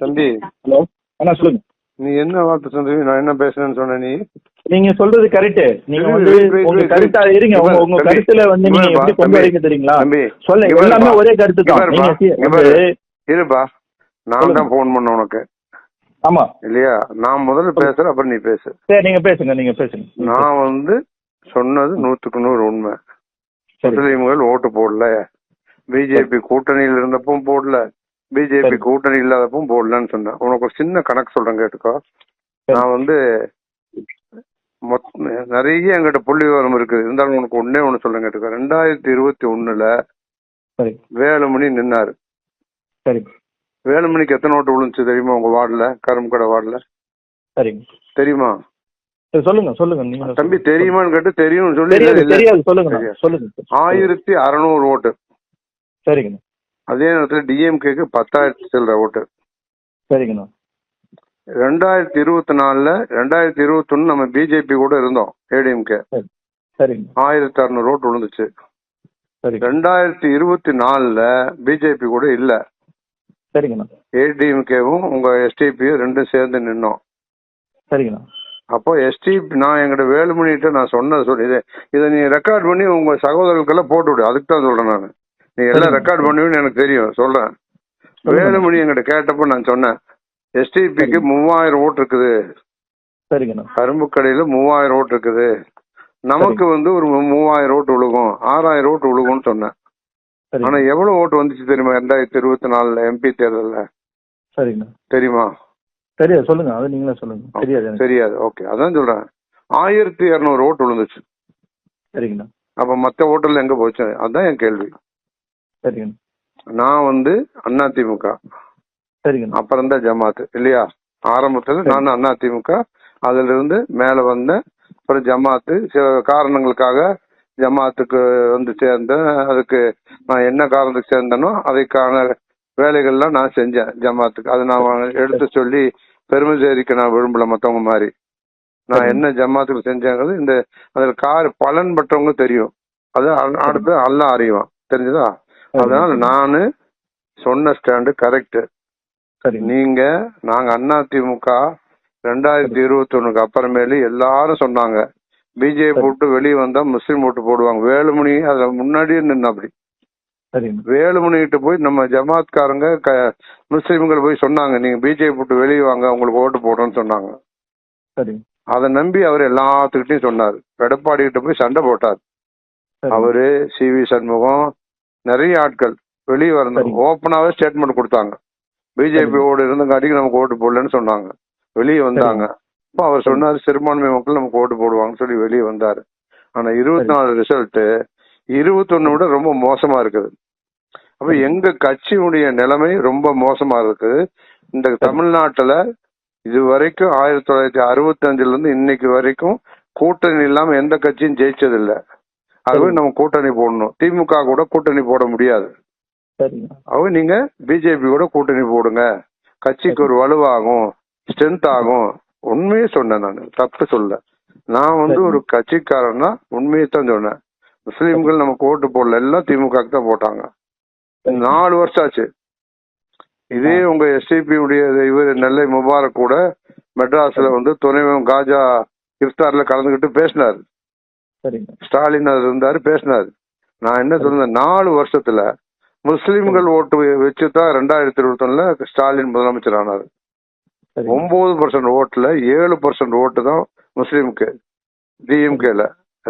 தம்பி ஹலோ அண்ணா சொல்லுங்க. நீ என்ன வார்த்தை சொல்றீங்க நான் என்ன பேசுறேன்னு சொன்ன நீ? நீங்க சொல்றது கரெக்ட் நீங்க வந்து உங்க கருத்தா. இருங்க. உங்க உங்க கருத்துல வந்து நீங்க எப்படி கொண்டு வரீங்க தெரியுங்களா தம்பி, சொல்லுங்க. எல்லாமே ஒரே கருத்து தான். இருப்பா. நான். தான் ஃபோன் பண்ண உனக்கு. ஆமா. இல்லையா? நான் முதல்ல பேசுறேன் அப்புறம் நீ பேசு. சரி நீங்க பேசுங்க நீங்க பேசுங்க. நான் வந்து சொன்னது நூத்துக்கு நூறு உண்மை. முஸ்லீம்கள் ஓட்டு போடல. பிஜேபி கூட்டணியில் இருந்தப்பவும் போடல. பிஜேபி. கூட்டணி இல்லாதப்பவும் போடலன்னு சொன்னேன் உனக்கு ஒரு சின்ன கணக்கு சொல்றேன் கேட்டுக்கோ. நான் வந்து நிறைய என்கிட்ட புள்ளி விவரம் இருக்குது. இருந்தாலும் உனக்கு ஒன்னே ஒன்று சொல்றேன் கேட்டுக்கோ. ரெண்டாயிரத்தி இருபத்தி ஒண்ணுல வேலுமணி நின்னாரு. சரி. வேலுமணிக்கு எத்தனை ஓட்டு விழுந்துச்சு தெரியுமா உங்க வார்டுல? கரும்புக்கடை வார்டுல. சரிங்க தெரியுமா? சொல்லுங்க சொல்லுங்க. தம்பி தெரியுமான்னு கேட்டு தெரியும்னு சொல்லி சொல்லுங்க. சொல்லுங்க. ஆயிரத்தி அறநூறு ஓட்டு. சரிங்கண்ணா அதே நேரத்தில் டிஎம்கேக்கு பத்தாயிரத்தி சில்லற ஓட்டு. சரிங்கண்ணா. ரெண்டாயிரத்தி இருபத்தி நாலுல ரெண்டாயிரத்தி இருபத்தி ஒண்ணு நம்ம பிஜேபி கூட இருந்தோம் ஏடிஎம்கே ஆயிரத்தி அறுநூறு ஓட்டு விழுந்துச்சு. ரெண்டாயிரத்தி இருபத்தி நாலுல பிஜேபி கூட இல்ல. ஏடிஎம்கேவும் உங்க எஸ்டிபியும் ரெண்டும் சேர்ந்து நின்னோம். சரிங்கண்ணா. அப்போ எஸ்டிபி நான் எங்கிட்ட வேலுமணிகிட்ட நான் சொன்னது சொல்லி இதை இதை நீ ரெக்கார்ட் பண்ணி உங்க சகோதரர்களுக்கெல்லாம் போட்டு விடு அதுக்கு தான் சொல்றேன் நான். நீ எல்லாம். ரெக்கார்ட் பண்ணுவீன்னு எனக்கு தெரியும். சொல்றேன். வேலுமணி எங்கிட்ட கேட்டப்போ நான் சொன்னேன். எஸ்டிபிக்கு. மூவாயிரம் ஓட்டு இருக்குது. சரிங்கண்ணா. கரும்பு கடையில மூவாயிரம் ஓட்டு இருக்குது. நமக்கு வந்து ஒரு மூவாயிரம் ஓட்டு விழுகும். ஆறாயிரம் ஓட்டு விழுகும்னு சொன்னேன். ஆனா எவ்வளவு ஓட்டு வந்துச்சு தெரியுமா? ரெண்டாயிரத்தி இருபத்தி நாலுல எம்பி தேர்தல்ல. சரிங்கண்ணா. தெரியுமா? தெரியாது. சொல்லுங்க. அது நீங்களே சொல்லுங்க. தெரியாது தெரியாது. ஓகே. அதான் சொல்றேன். ஆயிரத்தி இருநூறு ஓட்டு விழுந்துச்சு. சரிங்கண்ணா. அப்ப மத்த ஓட்டெல்லாம் எங்க போச்சு? அதான் என் கேள்வி. சரிங்கண்ணா நான் வந்து அதிமுக சரிங்கண்ணா அப்புறம் தான் ஜமாத் இல்லையா? ஆரம்பத்துல. நான் அதிமுக அதுல இருந்து மேல வந்தேன் அப்புறம் ஜமாத்து சில காரணங்களுக்காக ஜமாத்துக்கு வந்து சேர்ந்தேன். அதுக்கு நான் என்ன காரணத்துக்கு சேர்ந்தேனோ அதுக்கான வேலைகள்லாம் நான் செஞ்சேன் ஜமாத்துக்கு. அதை நான் எடுத்து சொல்லி பெருமை சேரிக்க நான் விரும்பல மத்தவங்க மாதிரி. நான். என்ன ஜமாத்துக்கு செஞ்சேங்கிறது இந்த அதுல கார் பலன் பட்டவங்க தெரியும். அது அடுத்து அல்ல அறிவான். தெரிஞ்சுதா? அதனால நானு சொன்ன ஸ்டாண்டு கரெக்ட் நீங்க நாங்க அதிமுக ரெண்டாயிரத்தி இருபத்தி ஒண்ணுக்கு அப்புறமேலு எல்லாரும் சொன்னாங்க. பிஜேபி. விட்டு வெளியே வந்தா முஸ்லீம் ஓட்டு போடுவாங்க. வேலுமணி அதுல முன்னாடியே நின்று அப்படி. வேலுமணி கிட்ட போய் நம்ம ஜமாத்காரங்க முஸ்லீம்கள் போய் சொன்னாங்க. நீங்க பிஜேபி விட்டு வெளியே வாங்க உங்களுக்கு ஓட்டு போடுறோம்னு சொன்னாங்க. அதை நம்பி அவர் எல்லாத்துக்கிட்டையும் சொன்னார். எடப்பாடி கிட்ட போய் சண்டை போட்டார். அவரு சி வி சண்முகம் நிறைய ஆட்கள் வெளியே வரணும். ஓப்பனாவே ஸ்டேட்மெண்ட் கொடுத்தாங்க. பிஜேபியோட இருந்தங்காட்டிக்கு நமக்கு ஓட்டு போடலன்னு சொன்னாங்க. வெளியே வந்தாங்க. அப்போ அவர். சொன்னாரு சிறுபான்மை மக்கள் நமக்கு ஓட்டு போடுவாங்கன்னு சொல்லி வெளியே வந்தாரு. ஆனா இருபத்தி நாலு ரிசல்ட் இருபத்தொன்னு விட ரொம்ப மோசமா இருக்குது. அப்ப. எங்க கட்சியுடைய நிலைமை ரொம்ப மோசமா இருக்குது இந்த தமிழ்நாட்டுல இது வரைக்கும் ஆயிரத்தி தொள்ளாயிரத்தி அறுபத்தி அஞ்சுல இருந்து இன்னைக்கு வரைக்கும் கூட்டணி இல்லாம எந்த கட்சியும் ஜெயிச்சது இல்ல ஆகவே. நம்ம கூட்டணி போடணும். திமுக கூட கூட்டணி போட முடியாது. ஆகவே நீங்க பிஜேபி கூட கூட்டணி போடுங்க. கட்சிக்கு ஒரு வலுவாகும் ஸ்ட்ரென்த் ஆகும். உண்மையே சொன்னேன் நான். தப்பு சொல்ல நான் வந்து. ஒரு கட்சிக்காரன்னா உண்மையை தான் சொன்னேன். முஸ்லீம்கள் நமக்கு ஓட்டு போடல. எல்லாம் திமுக க்கு தான் போட்டாங்க. நாலு வருஷம் ஆச்சு. இதே உங்க எஸ்டிபி உடைய இவர் நெல்லை முபாரக் கூட மெட்ராஸ்ல வந்து துணைவன் காஜா இஃப்தார்ல கலந்துக்கிட்டு பேசினார். சரிங்க. ஸ்டாலின் அதுல இருந்தாரு பேசினாரு. நான் என்ன சொல்றேன் நாலு வருஷத்துல முஸ்லிம்கள் ஓட்டு வச்சு தான் ரெண்டாயிரத்தி இருபத்தொன்னுல ஸ்டாலின் முதலமைச்சர் ஆனாரு. ஒன்பது பர்சன்ட் ஓட்டுல ஏழு பர்சன்ட் ஓட்டு தான் முஸ்லீமுக்கு டிஎம்கேல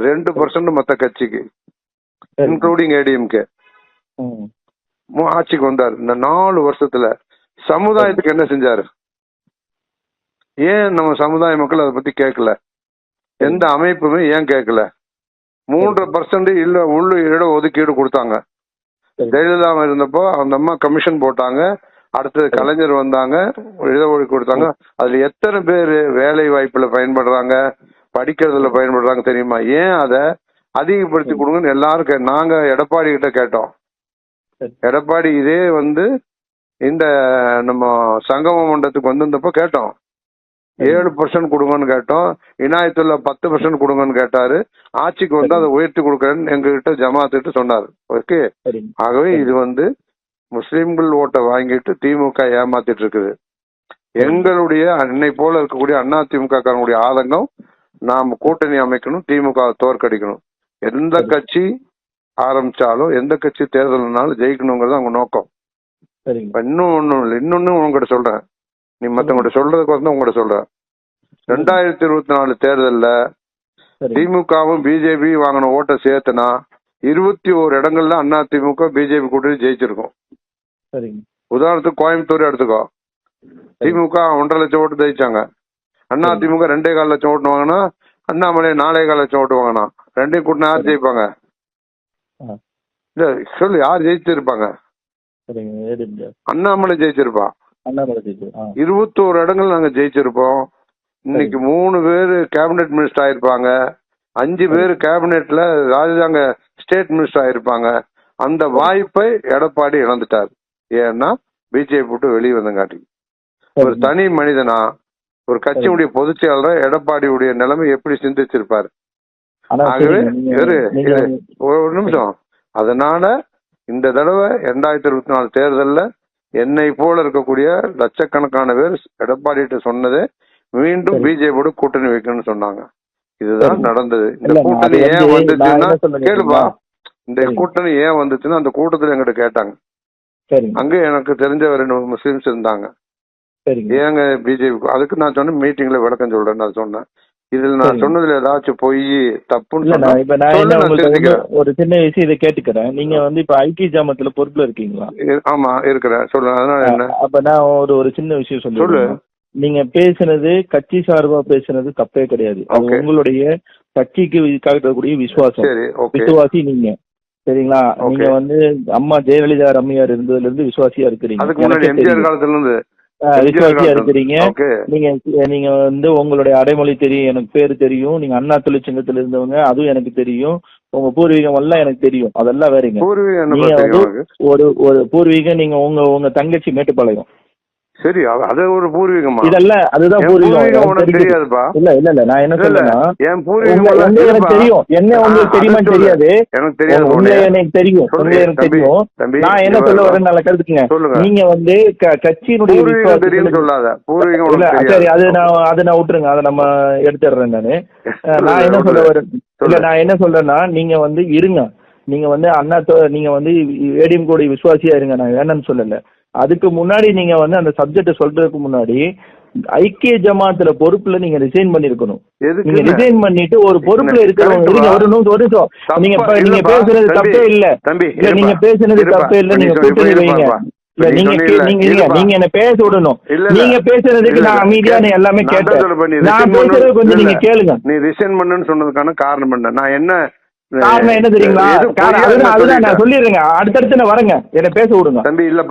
ரெண்டு பர்சன்ட் மத்த கட்சிக்கு. Including ADMK. ஆட்சிக்கு வந்தார். இந்த நாலு வருஷத்துல சமுதாயத்துக்கு என்ன செஞ்சாரு? ஏன் நம்ம சமுதாய மக்கள் அதை பத்தி கேட்கல எந்த அமைப்புமே ஏன் கேட்கல மூன்றரை பர்சன்ட் இல்ல உள்ள இட ஒதுக்கீடு கொடுத்தாங்க. ஜெயலலிதா இருந்தப்போ அந்த அம்மா கமிஷன் போட்டாங்க. அடுத்தது கலைஞர் வந்தாங்க இட ஒதுக்கீடு கொடுத்தாங்க. அதுல எத்தனை பேர் வேலை வாய்ப்புல பயன்படுறாங்க படிக்கிறதுல பயன்படுறாங்க தெரியுமா? ஏன் அதை அதிகப்படுத்தி கொடுங்கன்னு எல்லாரும் நாங்க எடப்பாடி கிட்ட கேட்டோம். எடப்பாடி இதே வந்து இந்த நம்ம சங்கம மண்டலத்துக்கு வந்திருந்தப்போ கேட்டோம். ஏழு பர்சன்ட் கொடுங்கன்னு கேட்டோம். இனாயத்துல பத்து பர்சன்ட் கொடுங்கன்னு கேட்டாரு. ஆட்சிக்கு வந்து அதை உயர்த்தி கொடுக்குறேன்னு எங்ககிட்ட ஜமாத்துட்டு சொன்னாரு. ஓகே? ஆகவே இது வந்து முஸ்லிம்கள் ஓட்டை வாங்கிட்டு திமுக ஏமாத்திட்டு இருக்குது. எங்களுடைய என்னை போல இருக்கக்கூடிய அண்ணா திமுக காரங்களுடைய ஆதங்கம் நாம் கூட்டணி அமைக்கணும் திமுக தோற்கடிக்கணும். எந்த கட்சி ஆரம்பிச்சாலும் எந்த கட்சி தேர்தல்னாலும் ஜெயிக்கணுங்கிறது அவங்க நோக்கம். இன்னும் ஒண்ணும் இல்லை. இன்னொன்னு உங்ககிட்ட சொல்றேன். நீ மத்தவங்ககிட்ட சொல்றதுக்கு வந்து உங்ககிட்ட சொல்றேன். ரெண்டாயிரத்தி இருபத்தி நாலு தேர்தல்ல திமுகவும் பிஜேபி வாங்கின ஓட்டை சேர்த்துனா இருபத்தி ஓரு இடங்கள்ல அண்ணா திமுக பிஜேபி கூட்டணி ஜெயிச்சிருக்கும். உதாரணத்துக்கு கோயம்புத்தூர் எடுத்துக்கோ. திமுக ஒன்றரை லட்சம் ஓட்டு ஜெயிச்சாங்க. அண்ணா. திமுக ரெண்டே கால் லட்சம் ஓட்டு வாங்கினா அண்ணாமலை நாலே கால் லட்சம் ஓட்டு வாங்கினா. ரெண்டையும் கூட்டினா யார் ஜெயிப்பாங்க. இல்ல சொல்லு யார் ஜெயிச்சிருப்பாங்க? அண்ணாமலை ஜெயிச்சிருப்பா. இருபத்தோரு இடங்கள் நாங்க ஜெயிச்சிருப்போம். இன்னைக்கு மூணு பேர் கேபினெட் மினிஸ்டர் ஆயிருப்பாங்க. அஞ்சு பேர் கேபினெட்ல ராஜாங்க ஸ்டேட் மினிஸ்டர் ஆயிருப்பாங்க. அந்த வாய்ப்பை எடப்பாடி இழந்துட்டார். ஏன்னா பிஜேபி விட்டு வெளியே வந்தங்காட்டி. ஒரு. தனி மனிதனா ஒரு கட்சியுடைய பொதுச் செயலாளர் எடப்பாடியுடைய நிலைமை எப்படி சிந்திச்சிருப்பாரு? ஆகவே. ஒரு நிமிஷம். அதனால இந்த தடவை ரெண்டாயிரத்தி இருபத்தி நாலு தேர்தல்ல என்னை போல இருக்கக்கூடிய லட்சக்கணக்கான பேர் எடப்பாடிகிட்ட சொன்னது மீண்டும். பிஜேபியோட கூட்டணி வைக்கணும்னு சொன்னாங்க. இதுதான். நடந்தது. இந்த கூட்டணி ஏன் வந்து வந்துச்சுன்னா கேளுப்பா இந்த. கூட்டணி ஏன் வந்துச்சுன்னா அந்த கூட்டத்துல எங்கிட்ட கேட்டாங்க. அங்க எனக்கு தெரிஞ்ச ரெண்டு முஸ்லிம்ஸ் இருந்தாங்க. ஏங்க பிஜேபி? அதுக்கு நான் சொன்னேன் மீட்டிங்ல விளக்கம் சொல்றேன்னு நான் சொன்னேன். இதுல நான். சொன்னதுல ஏதாச்சும் பொய் தப்புன்னு இப்ப நான் என்ன. ஒரு சின்ன விஷயம் இதை கேட்டுக்கிறேன். நீங்க வந்து இப்ப ஐக்கிய ஜாமத்துல பொறுப்புல இருக்கீங்களா? ஆமா இருக்கிறேன். சொல்லு அதனால என்ன? அப்ப நான் ஒரு ஒரு சின்ன விஷயம் சொல்லு. நீங்க பேசுனது கட்சி சார்பா பேசுனது தப்பே கிடையாது. அது. உங்களுடைய கட்சிக்கு காட்டக்கூடிய விசுவாசம். விசுவாசி நீங்க. சரிங்களா. நீங்க வந்து அம்மா ஜெயலலிதா ரம்மையார் இருந்ததுல இருந்து விசுவாசியா இருக்கிறீங்க. அதுக்கு முன்னாடி எனக்கே எம்ஜிஆர் தெரியும். காலத்துல இருந்து ஆ, விசுவாசியா இருக்கிறீங்க நீங்க நீங்க வந்து உங்களுடைய அடைமொழி தெரியும். எனக்கு பேரு தெரியும். நீங்க அண்ணா தொழிற்சங்கத்துல இருந்தவங்க அதுவும் எனக்கு தெரியும். உங்க பூர்வீகம் எல்லாம் எனக்கு தெரியும். அதெல்லாம் வேறங்க. நீங்க ஒரு ஒரு பூர்வீகம் நீங்க உங்க உங்க தங்கச்சி மேட்டுப்பாளையம். சரி அது- ஒரு பூர்வீகமா? இதெல்லாம் அதுதான் பூர்வீகம். உனக்கு தெரியுது. தெரியாதுப்பா. இல்ல இல்ல இல்ல நான் என்ன இல்ல, இல்ல. சொல்றேன்னா என் பூர்வீகம். தெரியும். என்ன உங்களுக்கு சொல்லு. தெரியாது. எனக்கு தெரியாது உன்னைய. எனக்கு தெரியும். உங்க எனக்கு தெரியும். நான் என்ன சொல்ல. வரேன் நல்லா கருத்துக்குங்க. நீங்க வந்து கட்சியினுடைய பூர்வீகம் விசுவாசத்துல- சொல்லாத. பூர்வீகம் இல்ல சரி அது நான் அதை நான் விட்டுருங்க. அதை நம்ம எடுத்துடுறேன் நானு. நான் என்ன சொல்லு, வரேன் இல்ல. நான் என்ன சொல்றேன்னா நீங்க வந்து இருங்க. நீங்க வந்து அண்ணா நீங்க வந்து ஏடிஎம் கோடி விசுவாசியா இருங்க. நான் வேணும்னு சொல்லல. அதுக்கு முன்னாடி நீங்க வந்து அந்த சப்ஜெக்ட் சொல்றதுக்கு முன்னாடி ஐக்கிய ஜமாத்துல பொறுப்புல நீங்க ரிசைன் பண்ணிருக்கணும். நீங்க ரிசைன் பண்ணிட்டு ஒரு பொறுப்புல? இருக்கிறவங்க? ஒரு நிமிஷம் நீங்க நீங்க பேசுறது தப்பே இல்ல. தம்பி இல்ல நீங்க பேசுனது. தப்பே இல்ல. நீங்க கூட்டணி வைங்க. நீங்க நீங்க. நீங்க என்ன பேச விடணும். நீங்க பேசுறதுக்கு நான். அமைதியா எல்லாமே கேட்டேன். நான் பேசுறது கொஞ்சம் நீங்க கேளுங்க. நீ ரிசைன் பண்ணுன்னு சொன்னதுக்கான காரணம் என்ன? நான் என்ன காரணம் என்ன தெரியுங்களா அதுதான் நான். சொல்லிடுறேங்க அடுத்தடுத்து நான் வரேங்க என்ன பேச விடுங்க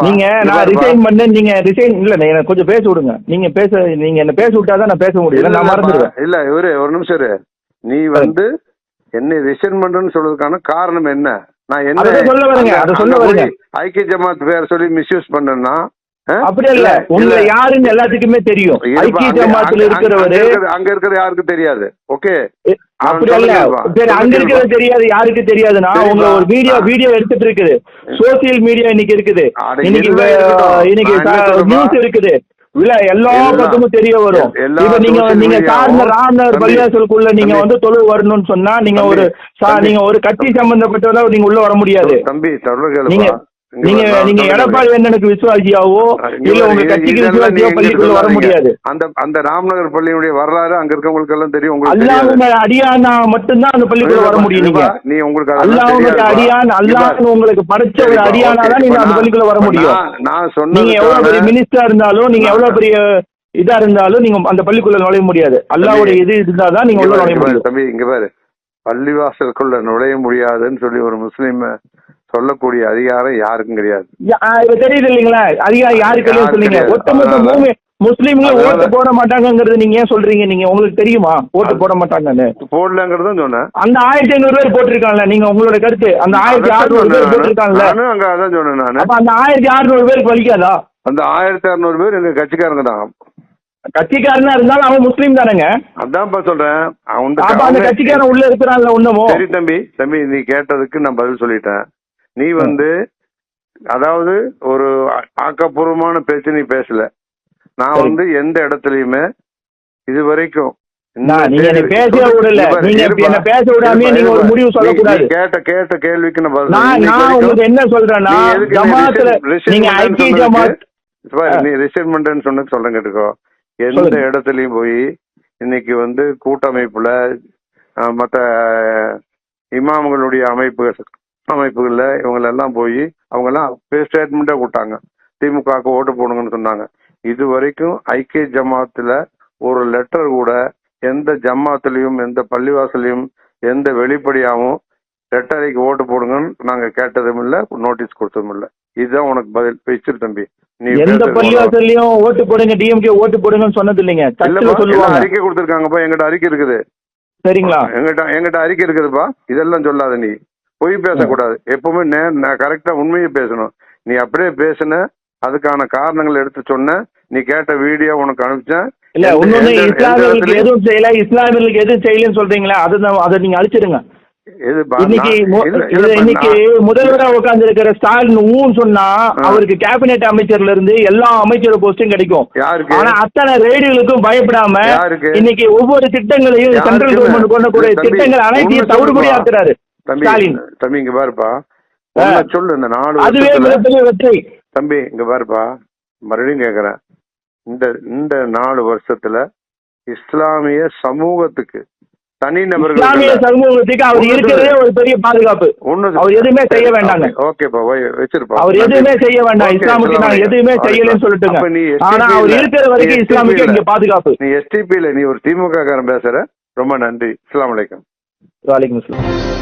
நீங்க நான். ரிசைன் பண்ணேன் நீங்க ரிசைன் இல்ல நீ எனக்கு கொஞ்சம் பேச விடுங்க நீங்க பேச நீங்க என்ன பேச விட்டாதான் நான் பேச முடியும் நான். மறந்துடுவேன் இல்ல இவரு ஒரு நிமிஷம் இரு நீ வந்து என்னை ரிசைன் பண்றேன்னு சொல்றதுக்கான காரணம் என்ன நான் என்ன சொல்ல வரேங்க, அதை சொல்ல வரேங்க. ஐக்கிய ஜமாத் பேர் சொல்லி மிஸ்யூஸ் பண்ணேன்னா? அப்படி இல்ல உங்களை யாருன்னு எல்லாத்துக்குமே தெரியும் ஐக்கிய ஜமாத்துல இருக்கிறவரு அங்க இருக்கிற- யாருக்கும் தெரியாது ஓகே அப்படி இல்ல. சரி அங்க. இருக்கிறது தெரியாது யாருக்கு தெரியாதுன்னா. உங்களை ஒரு வீடியோ. வீடியோ எடுத்துட்டு இருக்குது சோசியல் மீடியா இன்னைக்கு இருக்குது இன்னைக்கு. இன்னைக்கு? நியூஸ் இருக்குது இல்ல எல்லா. பக்கமும் தெரிய வரும் இப்ப நீங்க நீங்க சார்ந்த ராமர் பள்ளியாசலுக்குள்ள நீங்க. வந்து தொழில் வரணும்னு சொன்னா நீங்க ஒரு. நீங்க ஒரு கட்சி சம்பந்தப்பட்டவங்க நீங்க உள்ள வர முடியாது தம்பி நீங்க நீங்க நீங்க எடப்பாடி வேண்டனுக்கு விசுவாசியாவோ இல்ல உங்க கட்சிக்கு விசுவாசியோ பள்ளிக்குள்ள வர. முடியாது அந்த அந்த ராம்நகர் பள்ளியுடைய வரலாறு அங்க இருக்கவங்களுக்கு எல்லாம் தெரியும் உங்களுக்கு அல்லாஹ்வுடைய அடியானா மட்டும்தான் அந்த பள்ளிக்குள்ள வர முடியும் நீங்க நீ உங்களுக்கு தெரியாதுப்பா. அடியான் அல்லாஹ் பாரு. உங்களுக்கு படைச்ச ஒரு அடியானா. தான் நீங்க அந்த பள்ளிக்குள்ள வர முடியும் நான்- நான் நீங்க எவ்வளவு பெரிய மினிஸ்டரா இருந்தாலும் நீங்க எவ்வளவு பெரிய இதா இருந்தாலும் நீங்க அந்த பள்ளிக்குள்ள நுழைய முடியாது அல்லாஹ்வுடைய இது இருந்தாதான் நீங்க உள்ள நுழைய முடியும் தம்பி இங்க பாரு பள்ளிவாசலுக்குள்ள நுழைய முடியாதுன்னு சொல்லி ஒரு முஸ்லீம் சொல்லக்கூடிய அதிகாரம் யாருக்கும் கிடையாது. தெரியுது இல்லைங்களா? அதிகாரம் யாருக்கு யாருக்கு சொன்னீங்க. ஒட்டுமொத்த மூணு முஸ்லீம்கள் ஓட்டு போட மாட்டாங்கங்கிறது நீங்க ஏன் சொல்றீங்க நீங்க? உங்களுக்கு தெரியுமா? ஓட்டு போட மாட்டாங்கன்னு. போடலங்கிறதும் சொன்னேன். அந்த ஆயிரத்தி ஐநூறு பேர் போட்டிருக்காங்கல்ல நீங்க உங்களோட கருத்து. அந்த ஆயிரத்தி அறுநூறு பேர் போட்டிருக்காங்கல்ல. அங்க அதான் சொன்னேன் நானு. அப்ப அந்த ஆயிரத்தி அறுநூறு பேருக்கு வலிக்காதா? அந்த ஆயிரத்தி அறுநூறு பேர் எங்க கட்சிக்காரங்க தான். கட்சிக்காரனா இருந்தாலும் அவன் முஸ்லீம் தானேங்க. அதான்ப்பா சொல்றேன். அவன் அந்த கட்சிக்காரன் உள்ள இருக்கிறான்ல உன்னமும் சரி தம்பி தம்பி நீ கேட்டதுக்கு நான் பதில் சொல்லிட்டேன். நீ வந்து அதாவது ஒரு ஆக்கப்பூர்வமான பேச்சு நீ பேசல. நான். வந்து எந்த இடத்துலயுமே இது வரைக்கும் கேட்ட கேட்ட கேள்விக்கு என்ன சொல்றேன்னா நீ ரிசைன்மெண்ட் சொன்னது சொல்றேன் கேட்டுக்கோ. எந்த. இடத்துலயும் போய் இன்னைக்கு வந்து கூட்டமைப்புல மத்த இமாம்களுடைய அமைப்பு அமைப்புகள்ல இவங்க எல்லாம் போய் அவங்க எல்லாம் ஸ்டேட்மெண்டா கொடுத்தாங்க திமுகவுக்கு ஓட்டு போடுங்கன்னு சொன்னாங்க. இது வரைக்கும் ஐக்கிய ஜமாத்துல ஒரு லெட்டர் கூட எந்த ஜமாத்துலயும் எந்த பள்ளிவாசலையும் எந்த வெளிப்படையாவும் ரெட்டரைக்கு ஓட்டு போடுங்கன்னு நாங்க கேட்டதும் இல்ல நோட்டீஸ் கொடுத்ததும் இல்ல. இதுதான் உனக்கு பதில். வச்சிரு தம்பி. நீ எந்த பள்ளிவாசல்லையும் ஓட்டு போடுங்க டிஎம்கே ஓட்டு போடுங்கன்னு சொன்னது இல்லைங்க அறிக்கை கொடுத்துருக்காங்கப்பா. எங்கிட்ட அறிக்கை இருக்குது. சரிங்களா? எங்கிட்ட எங்கிட்ட அறிக்கை இருக்குதுப்பா. இதெல்லாம் சொல்லாத நீ. பொய் பேசக்கூடாது. எப்பவுமே நே நான் கரெக்டா உண்மையை பேசணும். நீ அப்படியே பேசுன அதுக்கான காரணங்கள் எடுத்து சொன்ன நீ கேட்ட வீடியோ உனக்கு அனுப்பிச்சேன். இல்ல இன்னொன்னு இஸ்லாமியர்களுக்கு எதுவும் செய்யல இஸ்லாமியர்களுக்கு எதுவும் செய்யலன்னு சொல்றீங்களா? அதை அதை நீங்க அழிச்சிடுங்க? இன்னைக்கு முதல்வரா உட்கார்ந்து இருக்கிற ஸ்டாலின் ஊன்னு சொன்னா அவருக்கு கேபினெட் அமைச்சர்ல இருந்து எல்லா அமைச்சர் போஸ்டும் கிடைக்கும். ஆனா அத்தனை ரேடியோகளுக்கும் பயப்படாம? இன்னைக்கு ஒவ்வொரு திட்டங்களையும்? சென்ட்ரல் கவர்மெண்ட் கொண்டு கூட திட்டங்கள் அனைத்தையும் தவிடுபடி. ஆக்குறாரு தம்பி தம்பி இங்க பாருப்பா. சொல்லு இந்த நாலு அதுவே தம்பி இங்க பாருப்பா. மறுபடியும் கேக்குறேன். இந்த இந்த நாலு வருஷத்துல இஸ்லாமிய சமூகத்துக்கு தனி நபர்கள் சமூகத்துக்கு அவர் ஒண்ணு இருக்கிறதே ஒரு பெரிய பாதுகாப்பு. ஒண்ணு அவர் எதுவுமே செய்ய வேண்டாங்க. ஓகேப்பா வச்சிருப்பா. அவர் எதுவுமே செய்ய வேண்டாம். இஸ்லாமுக்கு இஸ்லாமிய- எதுவுமே செய்யலன்னு சொல்லிட்டுங்க. ஆனா அவர் இருக்கிற வரைக்கும் இஸ்லாமுக்கு இங்க பாதுகாப்பு. நீ எஸ்டிபியில நீ ஒரு திமுக காரன் பேசுற. ரொம்ப நன்றி. அஸ்ஸலாமு அலைக்கும். வாலைக்கும் அஸ்ஸலாம்.